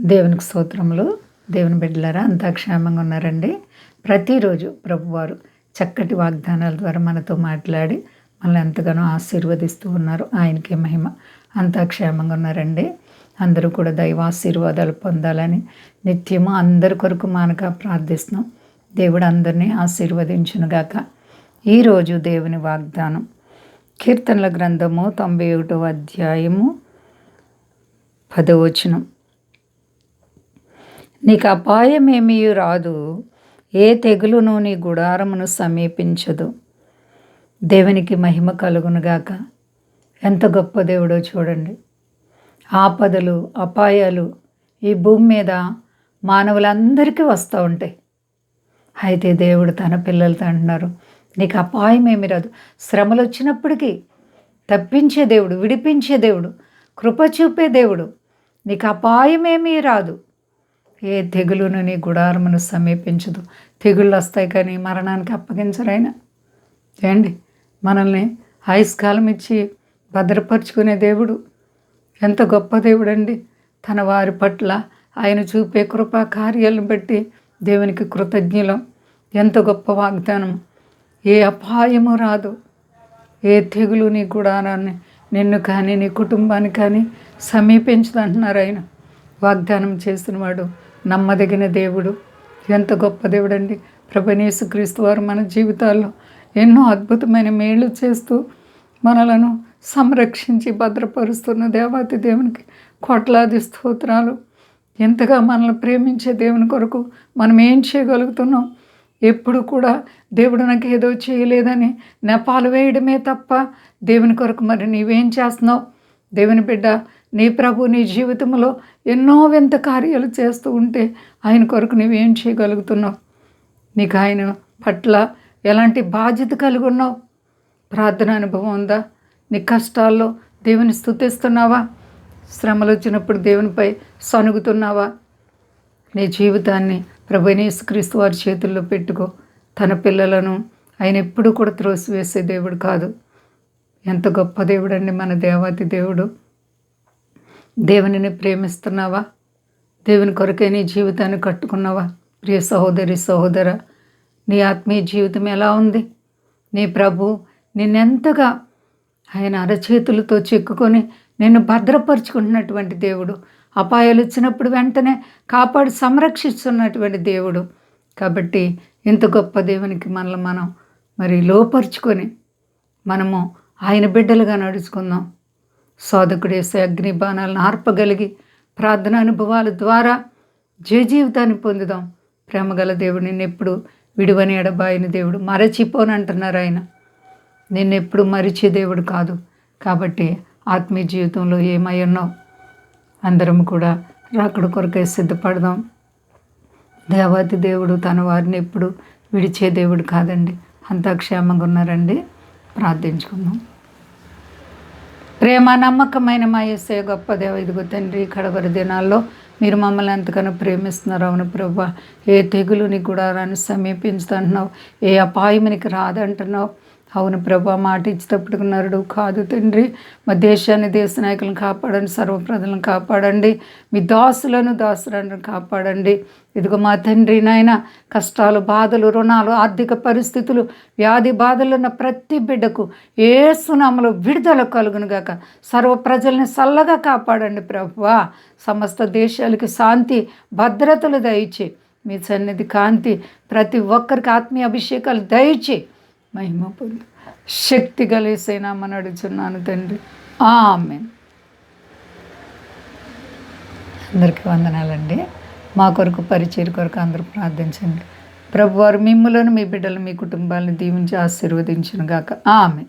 దేవునికి స్తోత్రములు. దేవుని బిడ్డలారా అంతా క్షేమంగా ఉన్నారండి. ప్రతిరోజు ప్రభువారు చక్కటి వాగ్దానాల ద్వారా మనతో మాట్లాడి మనల్ని ఎంతగానో ఆశీర్వదిస్తూ ఉన్నారు. ఆయనకే మహిమ. అంతా క్షేమంగా ఉన్నారండి. అందరూ కూడా దైవ ఆశీర్వాదాలు పొందాలని నిత్యము అందరి కొరకు మానక ప్రార్థిస్తున్నాం. దేవుడు అందరినీ ఆశీర్వదించునుగాక. ఈరోజు దేవుని వాగ్దానం. కీర్తనల గ్రంథము తొంభై ఒకటో అధ్యాయము పదవచనం నీకు అపాయమేమీ రాదు. ఏ తెగులును నీ గుడారమును సమీపించదు. దేవునికి మహిమ కలుగునుగాక ఎంత గొప్ప దేవుడో చూడండి. ఆపదలు అపాయాలు ఈ భూమి మీద మానవులందరికీ వస్తూ ఉంటాయి. అయితే దేవుడు తన పిల్లలతో అంటున్నారు నీకు అపాయం ఏమి రాదు. శ్రమలు వచ్చినప్పటికీ తప్పించే దేవుడు విడిపించే దేవుడు కృప చూపే దేవుడు నీకు అపాయమేమీ రాదు. ఏ తెగులును నీ గుడారమును సమీపించదు. తెగుళ్ళు వస్తాయి కానీ మరణానికి అప్పగించరైనా ఏండి మనల్ని ఆయుష్కాలం ఇచ్చి భద్రపరుచుకునే దేవుడు. ఎంత గొప్ప దేవుడు అండి తన వారి పట్ల ఆయన చూపే కృపా కార్యాలను బట్టి దేవునికి కృతజ్ఞులం. ఎంత గొప్ప వాగ్దానం. ఏ అపాయము రాదు. ఏ తెగులు నీ గుడారాన్ని నిన్ను కానీ నీ కుటుంబాన్ని కానీ సమీపించదంటున్నారు ఆయన. వాగ్దానం చేసినవాడు నమ్మదగిన దేవుడు. ఎంత గొప్ప దేవుడు అండి ప్రభనేసు క్రీస్తు వారు మన జీవితాల్లో ఎన్నో అద్భుతమైన మేళ్ళు చేస్తూ మనలను సంరక్షించి భద్రపరుస్తున్న దేవాతి దేవునికి కోట్లాది స్తోత్రాలు. ఎంతగా మనల్ని ప్రేమించే దేవుని కొరకు మనం ఏం చేయగలుగుతున్నాం? ఎప్పుడు కూడా దేవుడు నాకు ఏదో చేయలేదని నెపాలు వేయడమే తప్ప దేవుని కొరకు మరి నీవేం చేస్తున్నావు? దేవుని బిడ్డ నీ ప్రభు నీ జీవితంలో ఎన్నో వింత కార్యాలు చేస్తూ ఉంటే ఆయన కొరకు నువ్వేం చేయగలుగుతున్నావు? నీకు ఆయన పట్ల ఎలాంటి బాధ్యత కలిగి ఉన్నావు? ప్రార్థన అనుభవం ఉందా? నీ కష్టాల్లో దేవుని స్థుతిస్తున్నావా? శ్రమలు వచ్చినప్పుడు దేవునిపై సనుగుతున్నావా నీ జీవితాన్ని క్రీస్తు వారి చేతుల్లో పెట్టుకో. తన పిల్లలను ఆయన ఎప్పుడూ కూడా త్రోసివేసే దేవుడు కాదు. ఎంత గొప్ప దేవుడు అండి మన దేవాతి దేవుడు. దేవునిని ప్రేమిస్తున్నావా? దేవుని కొరకే నీ జీవితాన్ని కట్టుకున్నావా? ప్రియ సహోదరి సహోదర నీ ఆత్మీయ జీవితం ఎలా ఉంది? నీ ప్రభు నిన్నెంతగా ఆయన అరచేతులతో చిక్కుకొని నిన్ను భద్రపరుచుకుంటున్నటువంటి దేవుడు అపాయాలు వచ్చినప్పుడు వెంటనే కాపాడు సంరక్షిస్తున్నటువంటి దేవుడు. కాబట్టి ఇంత గొప్ప దేవునికి మనల్ని మనం మరి లోపరుచుకొని మనము ఆయన బిడ్డలుగా నడుచుకుందాం. సోదకుడేసే అగ్ని బాణాలను ఆర్పగలిగి ప్రార్థన అనుభవాల ద్వారా జయజీవితాన్ని పొందుదాం. ప్రేమగల దేవుడు నిన్నెప్పుడు విడువని ఎడబాయిన దేవుడు మరచిపోనంటున్నారు ఆయన. నిన్నెప్పుడు మరిచే దేవుడు కాదు. కాబట్టి ఆత్మీయ జీవితంలో ఏమై ఉన్నావు? అందరం కూడా రాకడ కొరకై సిద్ధపడదాం. దేవాతి దేవుడు తన వారిని ఎప్పుడు విడిచే దేవుడు కాదండి. అంతా క్షేమంగా ఉన్నారండి. ప్రార్థించుకుందాం. ప్రేమ నమ్మకమైన మా ఎస్ఏ గొప్ప దేవ ఇదిగో తండ్రి కడవరి దినాల్లో మీరు మమ్మల్ని ఎంతగానో ప్రేమిస్తున్నారు. అవును ప్రభా ఏ తెగులు నీ గుడారాన్ని సమీపించుతుంటున్నావు ఏ అపాయం నీకు రాదంటున్నావు. అవును ప్రభా మాట ఇచ్చి నరుడు కాదు తండ్రి. మా దేశాన్ని దేశ నాయకులను కాపాడండి సర్వప్రజలను కాపాడండి. మీ దాసులను దాసులను కాపాడండి. ఇదిగో మా తండ్రి నాయన కష్టాలు బాధలు రుణాలు ఆర్థిక పరిస్థితులు వ్యాధి బాధలు ఉన్న ప్రతి బిడ్డకు ఏ సునామలో విడుదల కలుగునుగాక సర్వ ప్రజల్ని చల్లగా కాపాడండి ప్రభువా. సమస్త దేశాలకి శాంతి భద్రతలు దయచి మీ సన్నిధి కాంతి ప్రతి ఒక్కరికి ఆత్మీయ అభిషేకాలు దయచి మహిమ పొందు. శక్తి కలిసేనామని అడుగుతున్నాను తండ్రి. ఆమె అందరికీ వందనాలండి. మా కొరకు పరిచయం కొరకు అందరూ ప్రార్థించండి. ప్రభువారు మిమ్మలను మీ బిడ్డలు మీ కుటుంబాలను దీవించి ఆశీర్వదించిన గాక ఆమె